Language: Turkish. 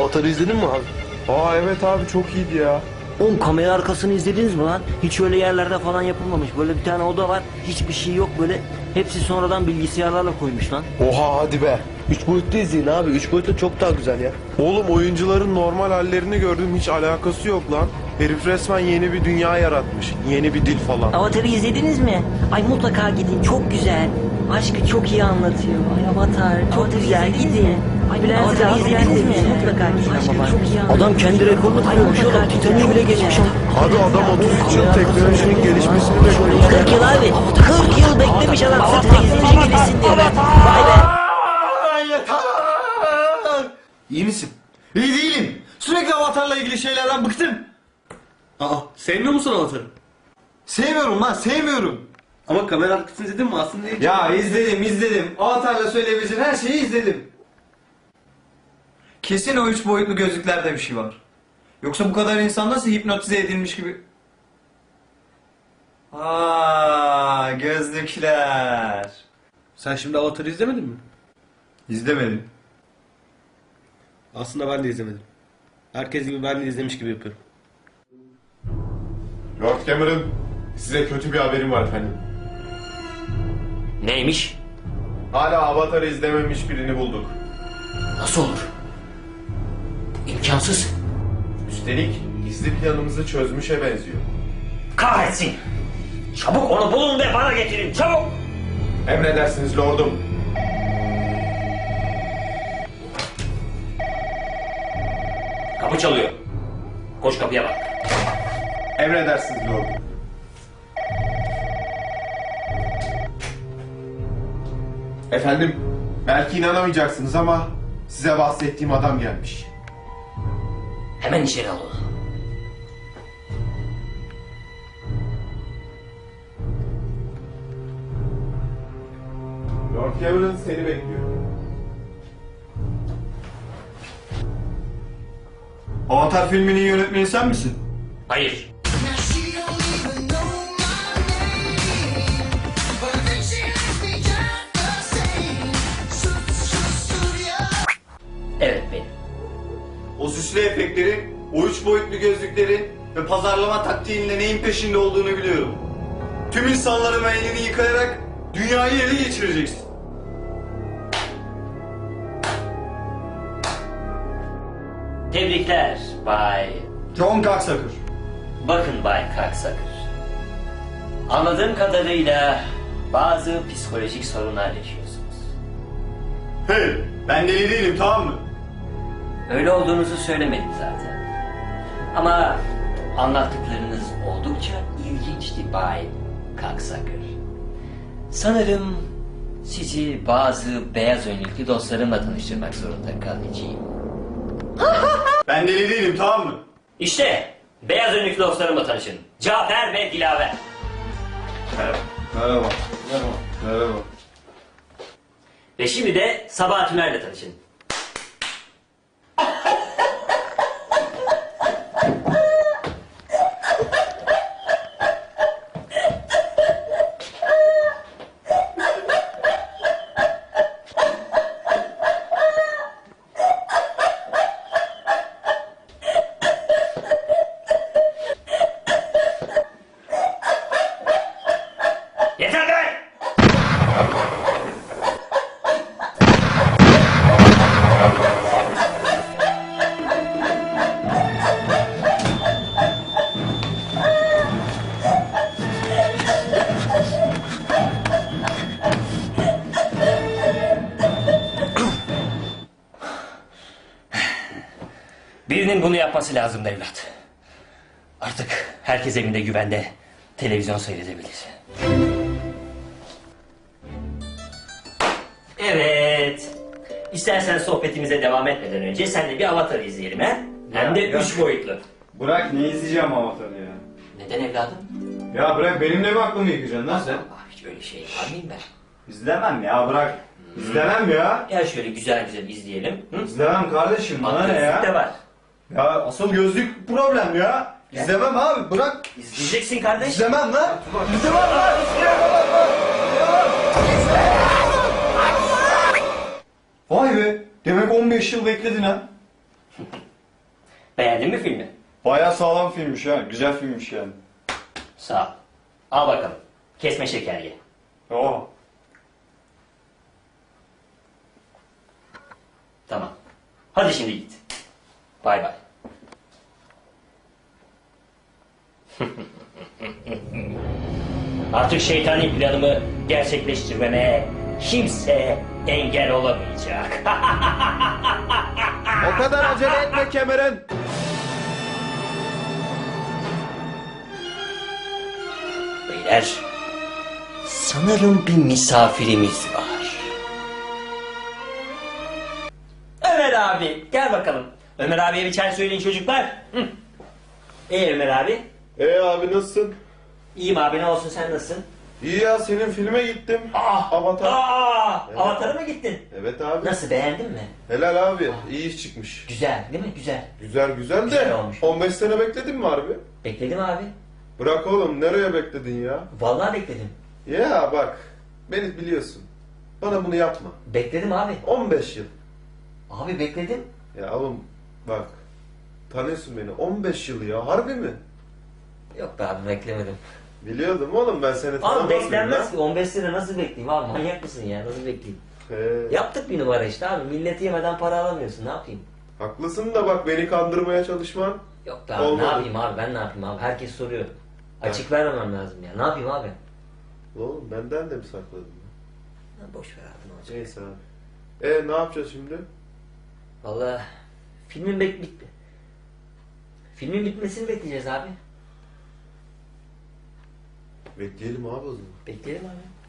Avatar'ı izledin mi abi? Aa evet abi çok iyiydi ya. Oğlum kamera arkasını izlediniz mi lan? Hiç öyle yerlerde falan yapılmamış. Böyle bir tane oda var. Hiçbir şey yok böyle. Hepsi sonradan bilgisayarlarla koymuş lan. Oha hadi be. Üç boyutlu izleyin abi. Üç boyutlu çok daha güzel ya. Oğlum oyuncuların normal hallerini gördüm hiç alakası yok lan. Herif resmen yeni bir dünya yaratmış. Yeni bir dil falan. Avatar'ı izlediniz mi? Ay mutlaka gidin. Çok güzel. Aşkı çok iyi anlatıyor. Ay Avatar çok güzel. Gidin. Ay Bülent Avatar'ı izlediniz mi? Mutlaka gidin. Aşkı çok iyi Adam kendi rekorunu kırmış oğlum. Titanic'i bile geçmiş. Abi adam 33 yıl teknolojinin gelişmesini bekliyor. 40 yıl abi. 40 yıl beklemiş adam. Sırf teknoloji gelişsin diye be. Vay be. İyi misin? İyi değilim. Sürekli avatarla ilgili şeylerden bıktım. Aa, sevmiyor musun Avatar'ı? Sevmiyorum lan sevmiyorum. Ama kamera arkasını izledin mi? Aslında hiç... Ya izledim izledim. Avatarla söyleyebileceğin her şeyi izledim. Kesin o üç boyutlu gözlüklerde bir şey var. Yoksa bu kadar insan nasıl hipnotize edilmiş gibi... Aa gözlükler. Sen şimdi Avatar'ı izlemedin mi? İzlemedim. Aslında ben de izlemedim. Herkes gibi ben de izlemiş gibi yapıyorum. Lord Cameron size kötü bir haberim var efendim. Neymiş? Hala Avatar'ı izlememiş birini bulduk. Nasıl olur? İmkansız. Üstelik gizli planımızı çözmüşe benziyor. Kahretsin. Çabuk onu bulun ve bana getirin. Çabuk. Emredersiniz lordum. Kapı çalıyor. Koş kapıya bak. Emredersiniz lordum. Efendim, belki inanamayacaksınız ama size bahsettiğim adam gelmiş. Hemen içeri al onu. Lord Cameron seni bekliyor. Avatar filminin yönetmeni sen misin? Hayır. Süslü efektleri, o üç boyutlu gözlükleri ve pazarlama taktiğinle neyin peşinde olduğunu biliyorum. Tüm insanların elini yıkayarak dünyayı ele geçireceksin. Tebrikler Bay. John Cocksucker. Bakın Bay Kaksakır. Anladığım kadarıyla bazı psikolojik sorunlar yaşıyorsunuz. Hey, ben deli değilim tamam mı? Öyle olduğunuzu söylemedim zaten. Ama anlattıklarınız oldukça ilginçti Bay Kaksakır. Sanırım sizi bazı beyaz önlüklü dostlarımla tanıştırmak zorunda kalacağım. Ben deli değilim tamam mı? İşte beyaz önlüklü dostlarımla tanışın. Cafer ve Dilaver. Merhaba. Merhaba. Merhaba. Ve şimdi de Sabahat Ümer'le tanışın. Birinin bunu yapması lazım evlat. Artık herkes evinde güvende televizyon seyredebilir. Evet. İstersen sohbetimize devam etmeden önce senle bir avatar izleyelim he? Hem de Ya, ya. üç boyutlu. Bırak ne izleyeceğim Avatar'ı ya? Neden evladım? Ya bırak benimle mi aklımı yıkacaksın lan sen? Aa, hiç öyle şey var mıyım ben? İzlemem ya bırak. İzlemem ya. Gel şöyle güzel güzel izleyelim. Hı? İzlemem kardeşim bana ne Gözlük de ya? var. Ya asıl gözlük problem ya. İzlemem abi bırak. İzleyeceksin kardeş. İzlemem lan. İzlemem lan. Vay be. Demek 15 yıl bekledin ha. Beğendin mi filmi? Bayağı sağlam filmmiş ha. Güzel filmmiş yani. Sağ ol. Al bakalım. Kesme şeker ye. Oo. Tamam. Hadi şimdi git. Bay bay. Artık şeytani planımı gerçekleştirmeme kimse engel olamayacak. O kadar acele etme Cameron. Beyler, sanırım bir misafirimiz var. Ömer abi, gel bakalım. Ömer abiye bir çay söyleyin çocuklar. Hı. Ee Ömer abi? E abi nasılsın? İyiyim abi ne olsun sen nasılsın? İyi ya senin filme gittim. Ah, Avatar. Aa, Avatar'a mı gittin? Evet abi. Nasıl beğendin mi? Helal abi. İyi iş çıkmış. Güzel değil mi? Güzel. Güzel güzel de Güzel olmuş. 15 sene bekledin mi harbi? Bekledim abi. Bırak oğlum nereye bekledin ya? Vallahi bekledim. Ya bak beni biliyorsun. Bana bunu yapma. Bekledim abi. 15 yıl. Abi bekledim. Ya oğlum bak. Tanıyorsun beni. 15 yıl ya. Harbi mi? Yok be abi beklemedim. Biliyordum oğlum ben seni Abi tanımaz mıyım beklenmez lan? ki 15 sene nasıl bekleyeyim abi manyak mısın ya nasıl bekleyeyim? He, Yaptık bir numara işte abi milleti yemeden para alamıyorsun ne yapayım? haklısın da bak beni kandırmaya çalışman. Yok be abi Olmadı. ne yapayım abi ben ne yapayım abi herkes soruyor. Açık vermemem lazım ya ne yapayım abi? Oğlum benden de mi sakladın? Ha, Boş ver abi ne olacak? Neyse abi. E ne yapacağız şimdi? Valla filmin bek bitti. Filmin bitmesini bekleyeceğiz abi. Bekleyelim abi o zaman. Bekleyelim abi.